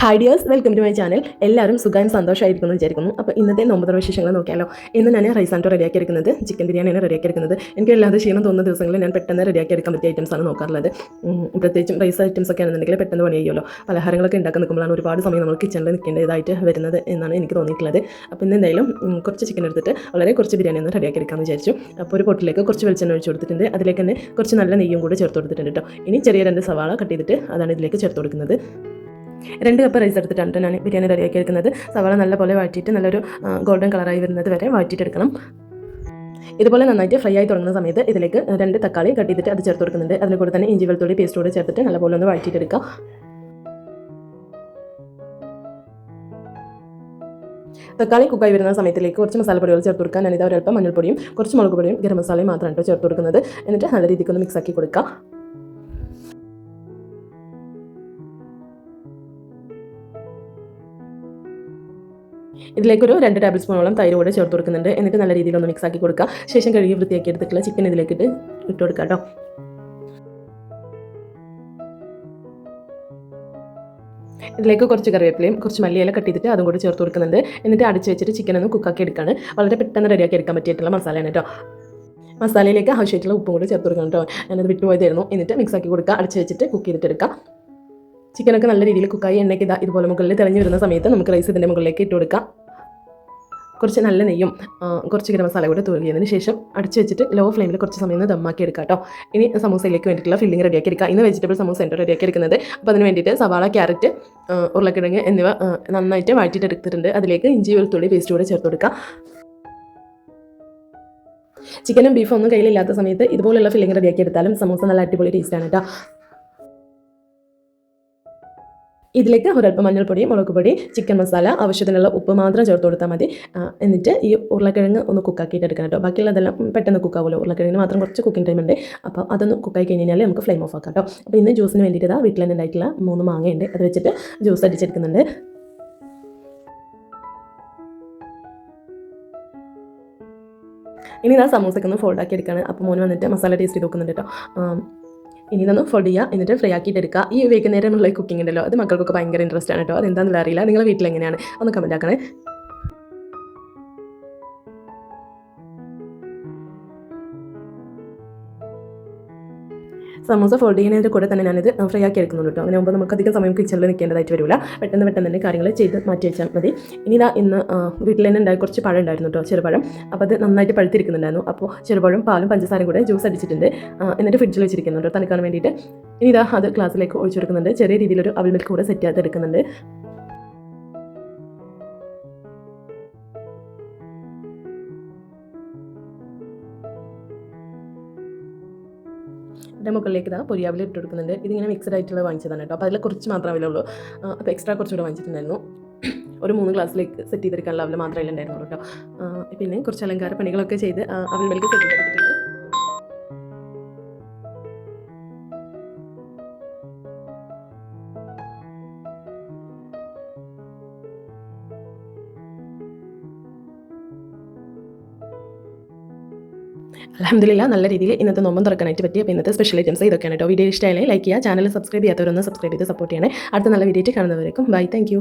Hi dears welcome to my channel എല്ലാവരും സുഖം സന്തോഷമായിരിക്കുന്നു വിചാരിക്കുന്നു. അപ്പോൾ ഇന്നത്തെ നോമ്പുതറ വിശേഷങ്ങൾ നോക്കിയാലോ? ഇന്ന് ഞാൻ റൈസ് ആൻഡ് റെഡിയാക്കി എടുക്കുന്നത് ചിക്കൻ ബിരിയാണിയാണ് റെഡിയാക്കി എടുക്കുന്നത് എനിക്ക് അല്ലാതെ ക്ഷീണം തോന്നുന്ന ദിവസങ്ങളിൽ ഞാൻ പെട്ടെന്ന് റെഡിയാക്കി എടുക്കാൻ പറ്റിയ ഐറ്റംസ് ആണ് നോക്കാറുള്ളത്. പ്രത്യേകിച്ചും റൈസ് ഐറ്റംസ് ഒക്കെ ആണെന്നുണ്ടെങ്കിൽ പെട്ടെന്ന് പണി ചെയ്യുമല്ലോ. പലഹാരങ്ങളൊക്കെ ഉണ്ടാക്കാൻ നിൽക്കുമ്പോഴാണ് ഒരുപാട് സമയം നമ്മൾ കിച്ചണിൽ നിൽക്കേണ്ടതായിട്ട് വരുന്നത് എന്നാണ് എനിക്ക് തോന്നിയിട്ടുള്ളത്. അപ്പോൾ ഇന്ന് എന്തായാലും കുറച്ച് ചിക്കൻ എടുത്തിട്ട് വളരെ കുറച്ച് ബിരിയാണി ഒന്ന് റെഡിയാക്കി എടുക്കാൻ വിചാരിച്ചു. അപ്പോൾ ഒരു പൊട്ടിലേക്ക് കുറച്ച് വെളിച്ചെണ്ണ ഒഴിച്ച് കൊടുത്തിട്ടുണ്ട്. അതിലേക്ക് തന്നെ കുറച്ച് നല്ല നെയ്യും കൂടി ചേർത്ത് കൊടുത്തിട്ടുണ്ട് കേട്ടോ. ഇനി ചെറിയ രണ്ട് സവാള കട്ട് ചെയ്തിട്ട് അതാണ് ഇതിലേക്ക് ചേർത്ത് കൊടുക്കുന്നത്. രണ്ട് കപ്പ് റൈസ് എടുത്തിട്ടാണ് ഞാൻ ബിരിയാണി റെഡിയാക്കി എടുക്കുന്നത്. സവാള നല്ലപോലെ വഴറ്റിയിട്ട് നല്ലൊരു ഗോൾഡൻ കളറായി വരുന്നത് വരെ വഴറ്റിയിട്ടെടുക്കണം ഇതുപോലെ നന്നായിട്ട് ഫ്രൈ ആയി തുടങ്ങുന്ന സമയത്ത് ഇതിലേക്ക് രണ്ട് തക്കാളി കട്ട് ചെയ്തിട്ട് അത് ചേർത്ത് കൊടുക്കുന്നുണ്ട്. അതിന് കൂടെ തന്നെ ഇഞ്ചി വെളുത്തുള്ളി പേസ്റ്റ് കൂടെ ചേർത്തിട്ട് നല്ലപോലെ ഒന്ന് വഴറ്റിയിട്ടെടുക്കാം തക്കാളി കുക്കായി വരുന്ന സമയത്തിലേക്ക് കുറച്ച് മസാലപ്പൊടികൾ ചേർത്ത് കൊടുക്കാൻ ഞാനിതാ ഒരൽപ്പം മഞ്ഞൾപ്പൊടിയും കുറച്ച് മുളക് പൊടിയും ഗരം മസാലയും മാത്രമാണ് കേട്ടോ ചേർത്ത് കൊടുക്കുന്നത്. എന്നിട്ട് നല്ല രീതിക്ക് ഒന്ന് മിക്സ് ആക്കി ഇതിലേക്കൊരു രണ്ട് ടേബിൾ സ്പൂണോളം തൈര് കൂടെ ചേർത്ത് കൊടുക്കുന്നുണ്ട്. എന്നിട്ട് നല്ല രീതിയിൽ ഒന്ന് മിക്സ് ആക്കി കൊടുക്കുക ശേഷം കഴുകി വൃത്തിയാക്കി എടുത്തിട്ടുള്ള ചിക്കൻ ഇതിലേക്ക് ഇട്ട് കൊടുക്കുക കേട്ടോ ഇതിലേക്ക് കുറച്ച് കറിവേപ്പിലയും കുറച്ച് മല്ലിയില കട്ട് ചെയ്തിട്ട് അതും കൂടി ചേർത്ത് കൊടുക്കുന്നുണ്ട്. എന്നിട്ട് അടിച്ച് വെച്ചിട്ട് ചിക്കൻ ഒന്ന് കുക്കാക്കി എടുക്കുകയാണ് വളരെ പെട്ടെന്ന് റെഡിയാക്കി എടുക്കാൻ പറ്റിയിട്ടുള്ള മസാലയാണ് കേട്ടോ മസാലയിലേക്ക് ആവശ്യമായിട്ടുള്ള ഉപ്പും കൂടി ചേർത്ത് കൊടുക്കണം കേട്ടോ ഞാനത് വിട്ടുപോയതായിരുന്നു. എന്നിട്ട് മിക്സ് ആക്കി കൊടുക്കുക അടിച്ച് വെച്ചിട്ട് കുക്ക് ചെയ്തിട്ട് എടുക്കാം. ചിക്കനൊക്കെ നല്ല രീതിയിൽ കുക്കായി എണ്ണയ്ക്ക് ഇതാ ഇതുപോലെ മുകളിൽ തെളിഞ്ഞു വരുന്ന സമയത്ത് നമുക്ക് റൈസ് ഇതിന്റെ മുകളിലേക്ക് ഇട്ട് കൊടുക്കാം. കുറച്ച് നല്ല നെയ്യും കുറച്ച് ഗരം മസാല കൂടെ തൂകിയതിന് ശേഷം അടിച്ച് വെച്ചിട്ട് ലോ ഫ്ലെയിമിൽ കുറച്ച് സമയം ഒന്ന് ദമ്മാക്കി എടുക്കാം കേട്ടോ ഇനി സമൂസയിലേക്ക് വേണ്ടിയിട്ടുള്ള ഫില്ലിംഗ് റെഡിയാക്കി എടുക്കുക ഇന്ന് വെജിറ്റബിൾ സമൂസ ഉണ്ട് റെഡിയാക്കി എടുക്കുന്നത്. അപ്പോൾ അതിന് വേണ്ടിയിട്ട് സവാള ക്യാരറ്റ് ഉരുളക്കിഴങ്ങ് എന്നിവ നന്നായിട്ട് വഴറ്റിയിട്ട് എടുത്തിട്ടുണ്ട്. അതിലേക്ക് ഇഞ്ചി വെളുത്തുള്ളി പേസ്റ്റ് കൂടെ ചേർത്ത് കൊടുക്കുക ചിക്കനും ബീഫും ഒന്നും കയ്യിലില്ലാത്ത സമയത്ത് ഇതുപോലുള്ള ഫില്ലിംഗ് റെഡിയാക്കി എടുത്താലും സമൂസ നല്ല അടിപൊളി ടേസ്റ്റാണ് കേട്ടോ ഇതിലേക്ക് ഒരല്പം മഞ്ഞൾപ്പൊടി മുളക് പൊടി ചിക്കൻ മസാല ആവശ്യത്തിനുള്ള ഉപ്പ് മാത്രം ചേർത്ത് കൊടുത്താൽ മതി. എന്നിട്ട് ഈ ഉരുളക്കിഴങ്ങ് ഒന്ന് കുക്കാക്കിയിട്ട് എടുക്കണം കേട്ടോ. ബാക്കിയുള്ളതെല്ലാം പെട്ടെന്ന് കുക്കാവുമല്ലോ ഉരുളക്കിഴങ്ങിന് മാത്രം കുറച്ച് കുക്കിംഗ് ടൈം ഉണ്ട്. അപ്പോൾ അതൊന്ന് കുക്കായി കഴിഞ്ഞ് കഴിഞ്ഞാൽ നമുക്ക് ഫ്ലെയിം ഓഫ് ആക്കാം കേട്ടോ. അപ്പോൾ ഇന്ന് ജ്യൂസിന് വേണ്ടിയിട്ട് ഇതാ വീട്ടിൽ തന്നെ ഉണ്ടായിട്ടുള്ള മൂന്ന് മാങ്ങയുണ്ട്. അത് വെച്ചിട്ട് ജ്യൂസ് അടിച്ചെടുക്കുന്നുണ്ട്. ഇനി ഞാൻ സമൂസയ്ക്ക് ഒന്ന് ഫോൾഡ് ആക്കി എടുക്കുകയാണ് അപ്പോൾ മോന് വന്നിട്ട് മസാല ടേസ്റ്റ് ചെയ്ത് നോക്കുന്നുണ്ട് കേട്ടോ. ഇനി ഇതൊന്ന് ഫോൾഡ് ചെയ്യുക എന്നിട്ട് ഫ്രൈ ആക്കിയിട്ട് എടുക്കുക ഈ വൈകുന്നേരമുള്ള കുക്കിംഗ് ഉണ്ടല്ലോ അത് മക്കൾക്കൊക്കെ ഭയങ്കര ഇൻട്രസ്റ്റ് ആണ് കേട്ടോ അതെന്താണെന്ന് അറിയില്ല. നിങ്ങളുടെ വീട്ടിൽ എങ്ങനെയാണ് ഒന്ന് കമന്റ് ആക്കണേ. സമൂസ ഫോൾഡ് ചെയ്യുന്നതിന്റെ കൂടെ തന്നെ ഞാനിത് ഫ്രൈ ആക്കി എടുക്കുന്നുണ്ട് കേട്ടോ. അങ്ങനെ നമുക്ക് അധികം സമയം കിച്ചണിൽ നിൽക്കേണ്ടതായിട്ട് വരില്ല. പെട്ടെന്ന് പെട്ടെന്ന് തന്നെ കാര്യങ്ങൾ ചെയ്ത് മാറ്റി വെച്ചാൽ മതി. ഇനി ഇതാ ഇന്ന് വീട്ടിൽ തന്നെ ഉണ്ടായ കുറച്ച് പഴം ഉണ്ടായിരുന്നു കേട്ടോ ചെറുപഴം. അപ്പോൾ അത് നന്നായിട്ട് പഴുത്തിരിക്കുന്നുണ്ടായിരുന്നു. അപ്പോൾ ചെറുപഴം പാലും പഞ്ചസാരയും കൂടെ ജ്യൂസ് അടിച്ചിട്ടുണ്ട്. എന്നിട്ട് ഫ്രിഡ്ജിൽ വെച്ചിരിക്കുന്നുണ്ട് തണുക്കാൻ വേണ്ടിയിട്ട്. ഇനി ഇതാ അത് ഗ്ലാസ്സിലേക്ക് ഒഴിച്ചു കൊടുക്കുന്നുണ്ട്. ചെറിയ രീതിയിലൊരു അവൽ മിൽക്ക് കൂടെ സെറ്റ് ചെയ്ത് എടുക്കുന്നുണ്ട്. ഇതിന്റെ മുകളിലേക്ക് ഇതാ പൊരിയാവിൽ ഇട്ട് കൊടുക്കുന്നുണ്ട് ഇതിങ്ങനെ മിക്സഡ് ആയിട്ടുള്ള വാങ്ങിച്ചതാണ് കേട്ടോ. അപ്പോൾ അതിൽ കുറച്ച് മാത്രമേ അവൈലബിളുള്ളൂ അപ്പോൾ എക്സ്ട്രാ കുറച്ചുകൂടെ വാങ്ങിച്ചിട്ടുണ്ടായിരുന്നു. ഒരു മൂന്ന് ഗ്ലാസ്സിലേക്ക് സെറ്റ് ചെയ്തെടുക്കാനുള്ള അവൽ മാത്രമേ ഉണ്ടായിരുന്നുള്ളൂ കേട്ടോ. പിന്നെ കുറച്ച് അലങ്കാര പണികളൊക്കെ ചെയ്ത് അവൽ മിൽക്ക് സെറ്റ് ചെയ്തെടുത്തിട്ടുണ്ട്. അലഹമില്ല നല്ല രീതിയിൽ ഇന്നത്തെ നോമ്പം തുറക്കാനായിട്ട് പറ്റിയ അപ്പോൾ ഇന്നത്തെ സ്പെഷ്യൽ ഐറ്റംസ് ഇതൊക്കെയാണ് കേട്ടോ. വീഡിയോ ഇഷ്ടമായാലേ ലൈക്ക് ചെയ്യുക ചാനൽ സബ്സ്ക്രൈബ് ചെയ്യാത്തവരൊന്ന് സബ്സ്ക്രൈബ് ചെയ്ത് സപ്പോർട്ട് ചെയ്യണേ. അടുത്ത നല്ല വീഡിയോ കാണുന്നവരേക്കും. Bye thank